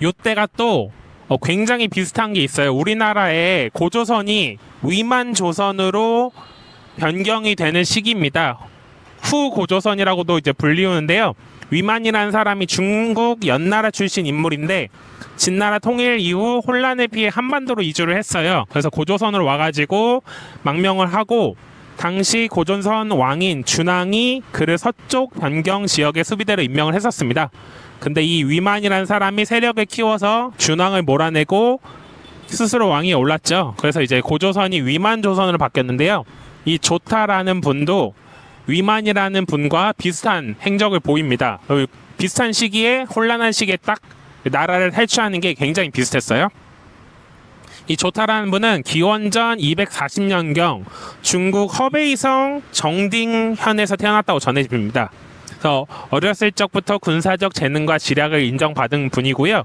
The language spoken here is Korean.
요때가 또 어, 굉장히 비슷한 게 있어요. 우리나라의 고조선이 위만 조선으로 변경이 되는 시기입니다. 후 고조선이라고도 이제 불리우는데요. 위만이라는 사람이 중국 연나라 출신 인물인데 진나라 통일 이후 혼란에 피해 한반도로 이주를 했어요. 그래서 고조선으로 와가지고 망명을 하고 당시 고조선 왕인 준왕이 그를 서쪽 변경 지역의 수비대로 임명을 했었습니다. 근데 이 위만이라는 사람이 세력을 키워서 준왕을 몰아내고 스스로 왕이 올랐죠. 그래서 이제 고조선이 위만 조선으로 바뀌었는데요. 이 조타라는 분도 위만이라는 분과 비슷한 행적을 보입니다. 어, 비슷한 시기에 혼란한 시기에 딱 나라를 탈취하는 게 굉장히 비슷했어요. 이 조타라는 분은 기원전 240년경 중국 허베이성 정딩현에서 태어났다고 전해집니다. 그래서 어렸을 적부터 군사적 재능과 지략을 인정받은 분이고요.